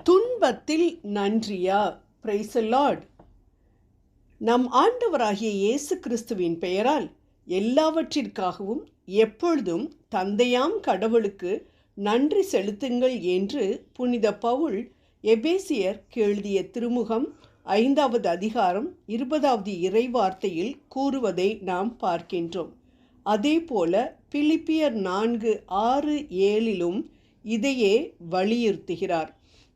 துன்பத்தில் நன்றியா price Lord நம் ஆண்டவராகிய இயேசு கிறிஸ்துவின் பெயரால் எல்லாவற்றிற்காகவும் எப்பொழுதும் தந்தையாம் கடவுளுக்கு நன்றி செலுத்துங்கள் என்று புனித பவுல் எபேசியர் எழுதிய திருமுகம் ஐந்தாவது அதிகாரம் இருபதாவது இறைவார்த்தையில் கூறுவதை நாம் பார்க்கின்றோம். அதேபோல பிலிப்பியர் நான்கு ஆறு ஏழிலும் இதையே வலியுறுத்துகிறார்.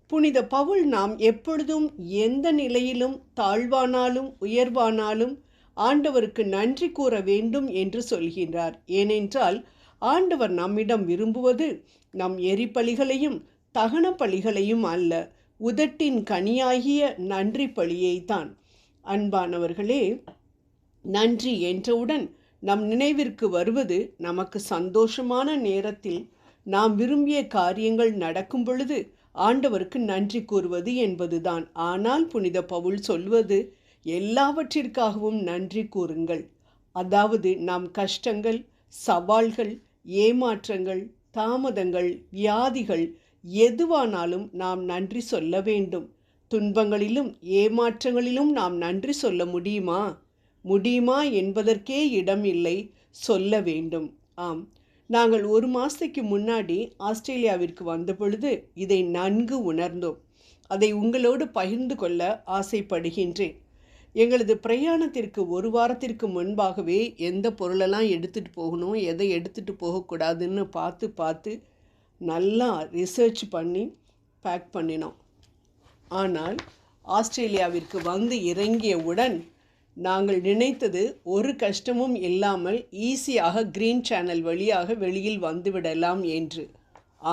புனித பவுல் நாம் எப்பொழுதும் எந்த நிலையிலும் தாழ்வானாலும் உயர்வானாலும் ஆண்டவருக்கு நன்றி கூற வேண்டும் என்று சொல்கின்றார். ஏனென்றால் ஆண்டவர் நம்மிடம் விரும்புவது நம் எரிபலிகளையும் தகன பலிகளையும் அல்ல உதட்டின் கனியாகிய நன்றி பலியைத்தான். அன்பானவர்களே நன்றி என்றவுடன் நம் நினைவிற்கு வருவது நமக்கு சந்தோஷமான நேரத்தில் நாம் விரும்பிய காரியங்கள் நடக்கும் பொழுது ஆண்டவருக்கு நன்றி கூறுவது என்பதுதான். ஆனால் புனித பவுல் சொல்வது எல்லாவற்றிற்காகவும் நன்றி கூறுங்கள். அதாவது நாம் கஷ்டங்கள் சவால்கள் ஏமாற்றங்கள் தாமதங்கள் வியாதிகள் எதுவானாலும் நாம் நன்றி சொல்ல வேண்டும். துன்பங்களிலும் ஏமாற்றங்களிலும் நாம் நன்றி சொல்ல முடியுமா? முடியுமா என்பதற்கே இடம் இல்லை சொல்ல வேண்டும். ஆம். நாங்கள் ஒரு மாதத்துக்கு முன்னாடி ஆஸ்திரேலியாவிற்கு வந்த பொழுது இதை நன்கு உணர்ந்தோம். அதை உங்களோடு பகிர்ந்து கொள்ள ஆசைப்படுகின்றேன். எங்களது பிரயாணத்திற்கு ஒரு வாரத்திற்கு முன்பாகவே எந்த பொருளெல்லாம் எடுத்துகிட்டு போகணும் எதை எடுத்துகிட்டு போகக்கூடாதுன்னு பார்த்து பார்த்து நல்லா ரிசர்ச் பண்ணி பேக் பண்ணினோம். ஆனால் ஆஸ்திரேலியாவிற்கு வந்து இறங்கியவுடன் நாங்கள் நினைத்தது ஒரு கஷ்டமும் இல்லாமல் ஈஸியாக கிரீன் சேனல் வழியாக வெளியில் வந்துவிடலாம் என்று.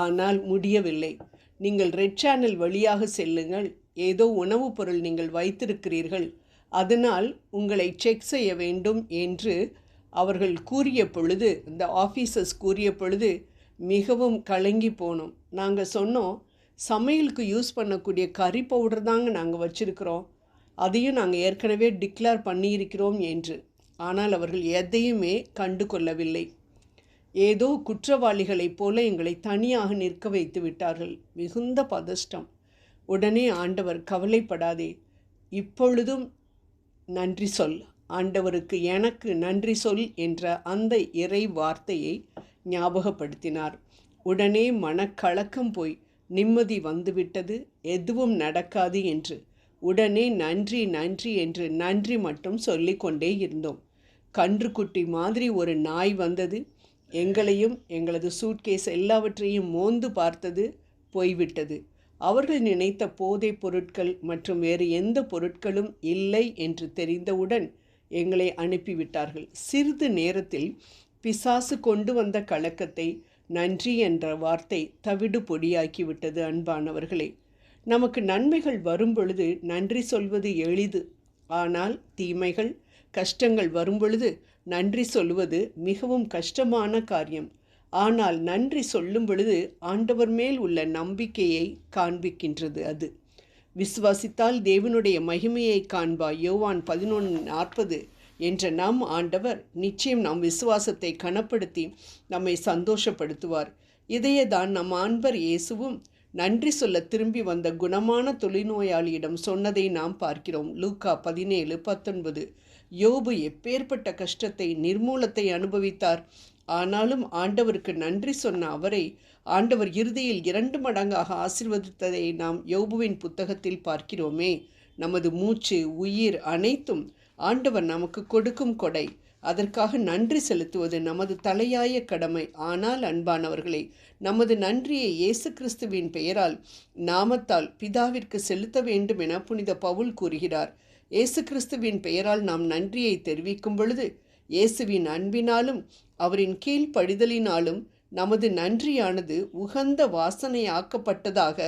ஆனால் முடியவில்லை. நீங்கள் ரெட் சேனல் வழியாக செல்லுங்கள். ஏதோ உணவுப் பொருள் நீங்கள் வைத்திருக்கிறீர்கள். அதனால் உங்களை செக் செய்ய வேண்டும் என்று அவர்கள் கூறிய பொழுது இந்த ஆஃபீஸர்ஸ் கூறிய பொழுது மிகவும் கலங்கி போனோம். நாங்கள் சொன்னோம் சமையலுக்கு யூஸ் பண்ணக்கூடிய கறி பவுடர் தாங்க நாங்கள் வச்சுருக்கிறோம். அதையும் நாங்கள் ஏற்கனவே டிக்ளேர் பண்ணியிருக்கிறோம் என்று. ஆனால் அவர்கள் எதையுமே கண்டு கொள்ளவில்லை. ஏதோ குற்றவாளிகளைப் போல எங்களை தனியாக நிற்க வைத்து விட்டார்கள். மிகுந்த பதஷ்டம். உடனே ஆண்டவர் கவலைப்படாதே. இப்பொழுதும் நன்றி சொல். ஆண்டவருக்கு எனக்கு நன்றி சொல் என்ற அந்த இறை வார்த்தையை ஞாபகப்படுத்தினார். உடனே மனக்கலக்கம் போய் நிம்மதி வந்துவிட்டது. எதுவும் நடக்காது என்று உடனே நன்றி நன்றி என்று நன்றி மட்டும் சொல்லிக்கொண்டே இருந்தோம். கன்றுக்குட்டி மாதிரி ஒரு நாய் வந்தது. எங்களையும் எங்களது சூட்கேஸ் எல்லாவற்றையும் மோந்து பார்த்தது போய்விட்டது. அவர்கள் நினைத்த போதைப் பொருட்கள் மற்றும் வேறு எந்த பொருட்களும் இல்லை என்று தெரிந்தவுடன் எங்களை அனுப்பிவிட்டார்கள். சிறிது நேரத்தில் பிசாசு கொண்டு வந்த கலக்கத்தை நன்றி என்ற வார்த்தை தவிடு பொடியாக்கிவிட்டது அன்பானவர்களே. நமக்கு நன்மைகள் வரும் பொழுது நன்றி சொல்வது எளிது. ஆனால் தீமைகள் கஷ்டங்கள் வரும் பொழுது நன்றி சொல்வது மிகவும் கஷ்டமான காரியம். ஆனால் நன்றி சொல்லும் பொழுது ஆண்டவர் மேல் உள்ள நம்பிக்கையை காண்பிக்கின்றது அது. விசுவாசித்தால் தேவனுடைய மகிமையை காண்பா. யோவான் பதினொன்று நாற்பது. என்ற நம் ஆண்டவர் நிச்சயம் நம் விசுவாசத்தை கனப்படுத்தி நம்மை சந்தோஷப்படுத்துவார். இதையே தான் நம் ஆண்பர் இயேசுவும் நன்றி சொல்ல திரும்பி வந்த குணமான தொழில்நோயாளியிடம் சொன்னதை நாம் பார்க்கிறோம். லூக்கா பதினேழு பத்தொன்பது. யோபு எப்பேற்பட்ட கஷ்டத்தை நிர்மூலத்தை அனுபவித்தார். ஆனாலும் ஆண்டவருக்கு நன்றி சொன்ன அவரை ஆண்டவர் இறுதியில் இரண்டு மடங்காக ஆசிர்வதித்ததை நாம் யோபுவின் புத்தகத்தில் பார்க்கிறோமே. நமது மூச்சு உயிர் அனைத்தும் ஆண்டவர் நமக்கு கொடுக்கும் கொடை. அதற்காக நன்றி செலுத்துவது நமது தலையாய கடமை. ஆனால் அன்பானவர்களே நமது நன்றியை இயேசு கிறிஸ்துவின் பெயரால் நாமத்தால் பிதாவிற்கு செலுத்த வேண்டும் என புனித பவுல் கூறுகிறார். இயேசு கிறிஸ்துவின் பெயரால் நாம் நன்றியை தெரிவிக்கும் பொழுது இயேசுவின் அன்பினாலும் அவரின் கீழ்ப்படிதலினாலும் நமது நன்றியானது உகந்த வாசனையாக்கப்பட்டதாக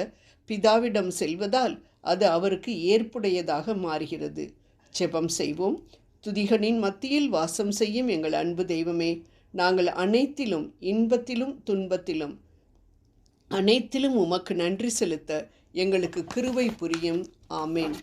பிதாவிடம் செல்வதால் அது அவருக்கு ஏற்புடையதாக மாறுகிறது. ஜெபம் செய்வோம். துதிகளின் மத்தியில் வாசம் செய்யும் எங்கள் அன்பு தெய்வமே. நாங்கள் அனைத்திலும் இன்பத்திலும் துன்பத்திலும் அனைத்திலும் உமக்கு நன்றி செலுத்த எங்களுக்கு கிருவை புரியும். ஆமேன்.